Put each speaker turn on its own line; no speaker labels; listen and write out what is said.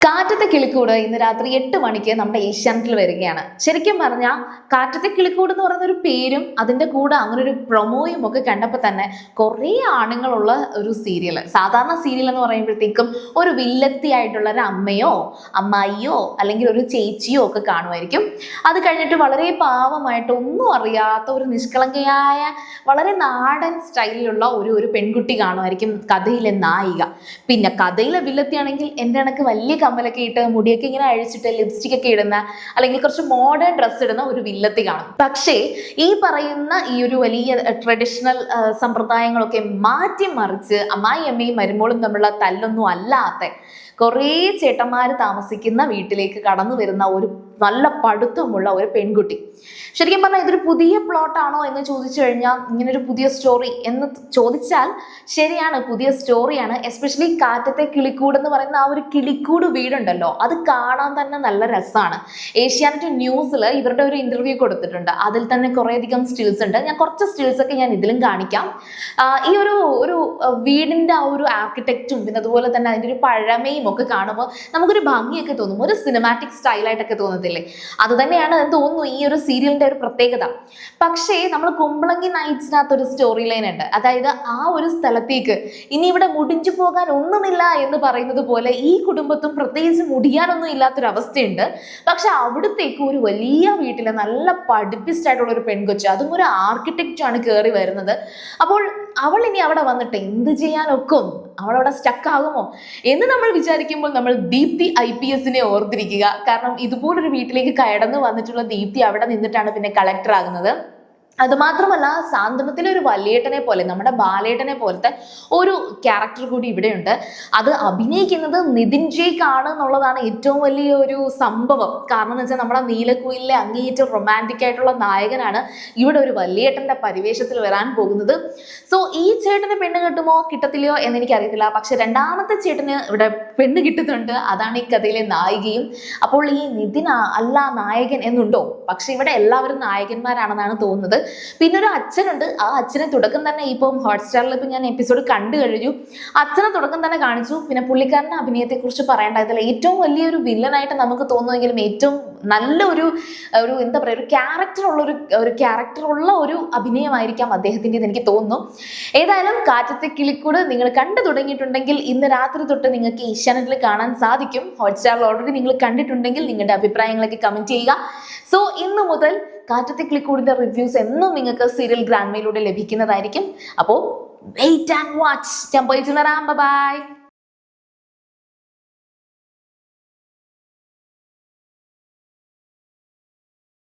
കാ കാറ്റത്തെ കിളിക്കൂട് ഇന്ന് രാത്രി എട്ട് മണിക്ക് നമ്മുടെ ഏഷ്യാനെറ്റിൽ വരികയാണ്. ശരിക്കും പറഞ്ഞാൽ കാറ്റത്തെ കിളിക്കൂട് എന്ന് പറയുന്ന ഒരു പേരും അതിന്റെ കൂടെ അങ്ങനെ ഒരു പ്രൊമോയും ഒക്കെ കണ്ടപ്പോൾ തന്നെ കുറേ ആണുങ്ങളുള്ള ഒരു സീരിയൽ സാധാരണ സീരിയൽ എന്ന് പറയുമ്പോഴത്തേക്കും ഒരു വില്ലത്തി ആയിട്ടുള്ള ഒരു അമ്മയോ അമ്മായിയോ അല്ലെങ്കിൽ ഒരു ചേച്ചിയോ ഒക്കെ കാണുമായിരിക്കും. അത് കഴിഞ്ഞിട്ട് വളരെ പാവമായിട്ട് ഒന്നും അറിയാത്ത ഒരു നിഷ്കളങ്കയായ വളരെ നാടൻ സ്റ്റൈലിലുള്ള ഒരു ഒരു പെൺകുട്ടി കാണുമായിരിക്കും കഥയിലെ നായിക. പിന്നെ കഥയിലെ വില്ലത്തിയാണെങ്കിൽ എന്റെ കണക്ക് വലിയ കമ്മലൊക്കെ ഇട്ട് മുടിയൊക്കെ ഇങ്ങനെ അഴിച്ചിട്ട് ലിപ്സ്റ്റിക് ഒക്കെ ഇടുന്ന അല്ലെങ്കിൽ കുറച്ച് മോഡേൺ ഡ്രസ്സ് ഇടുന്ന ഒരു വില്ലത്തി കാണും. പക്ഷേ ഈ പറയുന്ന ഈ ഒരു വലിയ ട്രഡീഷണൽ സമ്പ്രദായങ്ങളൊക്കെ മാറ്റിമറിച്ച് അമ്മായി അമ്മയും മരുമോളും തമ്മിലുള്ള തല്ലൊന്നും അല്ലാത്ത കുറേ ചേട്ടന്മാർ താമസിക്കുന്ന വീട്ടിലേക്ക് കടന്നു വരുന്ന ഒരു നല്ല പഠിത്തമുള്ള ഒരു പെൺകുട്ടി. ശരിക്കും പറഞ്ഞാൽ ഇതൊരു പുതിയ പ്ലോട്ടാണോ എന്ന് ചോദിച്ചു കഴിഞ്ഞാൽ ഇങ്ങനൊരു പുതിയ സ്റ്റോറി എന്ന് ചോദിച്ചാൽ ശരിയാണ് പുതിയ സ്റ്റോറിയാണ് എസ്പെഷ്യലി കാറ്റത്തെ കിളിക്കൂട് എന്ന് പറയുന്ന ആ ഒരു കിളിക്കൂട് വീടുണ്ടല്ലോ അത് കാണാൻ തന്നെ നല്ല രസമാണ് ഏഷ്യാനെറ്റ് ന്യൂസിൽ ഇവരുടെ ഒരു ഇന്റർവ്യൂ കൊടുത്തിട്ടുണ്ട്. അതിൽ തന്നെ കുറേ അധികം സ്റ്റിൽസ് ഉണ്ട്. ഞാൻ കുറച്ച് സ്റ്റിൽസ് ഒക്കെ ഞാൻ ഇതിലും കാണിക്കാം. ഈ ഒരു ഒരു വീടിന്റെ ആ ഒരു ആർക്കിടെക്റ്റും പിന്നെ അതുപോലെ തന്നെ അതിന്റെ ഒരു പഴമയും ഒക്കെ കാണുമ്പോൾ നമുക്കൊരു ഭംഗിയൊക്കെ തോന്നും. ഒരു സിനിമാറ്റിക് സ്റ്റൈലായിട്ടൊക്കെ തോന്നത്തില്ലേ? അത് തന്നെയാണ് എന്ന് തോന്നുന്നു ഈ ഒരു സീരിയലിന്റെ ഒരു പ്രത്യേകത. പക്ഷേ നമ്മൾ കുമ്പളങ്ങി നൈറ്റ്സിനകത്ത് ഒരു സ്റ്റോറി ലൈൻ ഉണ്ട്. അതായത് ആ ഒരു സ്ഥലത്തേക്ക് ഇനി ഇവിടെ മുടിഞ്ഞു പോകാൻ ഒന്നുമില്ല എന്ന് പറയുന്നത് പോലെ ഈ കുടുംബത്തും പ്രത്യേകിച്ച് മുടിയാനൊന്നും ഇല്ലാത്തൊരവസ്ഥയുണ്ട്. പക്ഷെ അവിടത്തേക്ക് ഒരു വലിയ വീട്ടിലെ നല്ല പഠിപ്പിസ്റ്റ് ആയിട്ടുള്ള ഒരു പെൺകൊച്ച് അതും ഒരു ആർക്കിടെക്റ്റാണ് കയറി വരുന്നത്. അപ്പോൾ അവൾ ഇനി അവിടെ വന്നിട്ട് എന്ത് ചെയ്യാനൊക്കും? അവൾ അവിടെ സ്റ്റക്ക് ആകുമോ? എന്ന് നമ്മൾ വിചാരിക്കുമ്പോൾ നമ്മൾ ദീപ്തി ഐ പി എസിനെ ഓർത്തിരിക്കുക. കാരണം ഇതുപോലൊരു വീട്ടിലേക്ക് കയടന്ന് വന്നിട്ടുള്ള ദീപ്തി അവിടെ നിന്നിട്ടാണ് പിന്നെ കളക്ടർ ആകുന്നത്. അതുമാത്രമല്ല സാന്ത്വനത്തിലെ ഒരു വലിയേട്ടനെ പോലെ നമ്മുടെ ബാലേട്ടനെ പോലത്തെ ഒരു ക്യാരക്ടർ കൂടി ഇവിടെയുണ്ട്. അത് അഭിനയിക്കുന്നത് നിതിൻ ജയ്ക്ക് ആണ് എന്നുള്ളതാണ് ഏറ്റവും വലിയ ഒരു സംഭവം. കാരണം എന്ന് വെച്ചാൽ നമ്മുടെ നീലക്കുയിലെ അങ്ങേയറ്റം റൊമാന്റിക് ആയിട്ടുള്ള നായകനാണ് ഇവിടെ ഒരു വലിയേട്ടന്റെ പരിവേഷത്തിൽ വരാൻ പോകുന്നത്. സോ ഈ ചേട്ടന് പെണ്ണ് കിട്ടുമോ കിട്ടത്തില്ലയോ എന്ന് എനിക്കറിയത്തില്ല. പക്ഷെ രണ്ടാമത്തെ ചേട്ടന് ഇവിടെ പെണ്ണ് കിട്ടുന്നുണ്ട്. അതാണ് ഈ കഥയിലെ നായികയും. അപ്പോൾ ഈ നിതിൻ അല്ല നായകൻ എന്നുണ്ടോ? പക്ഷെ ഇവിടെ എല്ലാവരും നായകന്മാരാണെന്നാണ് തോന്നുന്നത്. പിന്നെ ഒരു അച്ഛനുണ്ട്. ആ അച്ഛനെ തുടക്കം തന്നെ ഇപ്പം ഹോട്ട്സ്റ്റാറിൽ ഇപ്പം ഞാൻ എപ്പിസോഡ് കണ്ടു കഴിഞ്ഞു. അച്ഛനെ തുടക്കം തന്നെ കാണിച്ചു. പിന്നെ പുള്ളിക്കാരന്റെ അഭിനയത്തെക്കുറിച്ച് പറയേണ്ടതില്ല ഏറ്റവും വലിയൊരു വില്ലനായിട്ട് നമുക്ക് തോന്നുമെങ്കിലും ഏറ്റവും നല്ല ഒരു ഒരു എന്താ പറയുക ഒരു ക്യാരക്ടർ ഉള്ള ഒരു ഒരു ക്യാരക്ടർ ഉള്ള ഒരു അഭിനയമായിരിക്കാം അദ്ദേഹത്തിന്റെത് എനിക്ക് തോന്നുന്നു. ഏതായാലും കാറ്റത്തെ കിളിക്കൂട് നിങ്ങൾ കണ്ടു തുടങ്ങിയിട്ടുണ്ടെങ്കിൽ ഇന്ന് രാത്രി തൊട്ട് നിങ്ങൾക്ക് ഏഷ്യാനെറ്റിൽ കാണാൻ സാധിക്കും. ഹോട്ട്സ്റ്റാറിൽ ഓൾറെഡി നിങ്ങൾ കണ്ടിട്ടുണ്ടെങ്കിൽ നിങ്ങളുടെ അഭിപ്രായങ്ങളൊക്കെ കമന്റ് ചെയ്യുക. സോ ഇന്ന് മുതൽ കാറ്റത്തെ ക്ലിക്കൂടിന്റെ റിവ്യൂസ് എന്നും നിങ്ങൾക്ക് സീരിയൽ ഗ്രാൻമയിലൂടെ ലഭിക്കുന്നതായിരിക്കും. അപ്പോൾ വെയിറ്റ് ആൻഡ് വാച്ച് ഞാൻ പോയി ബൈ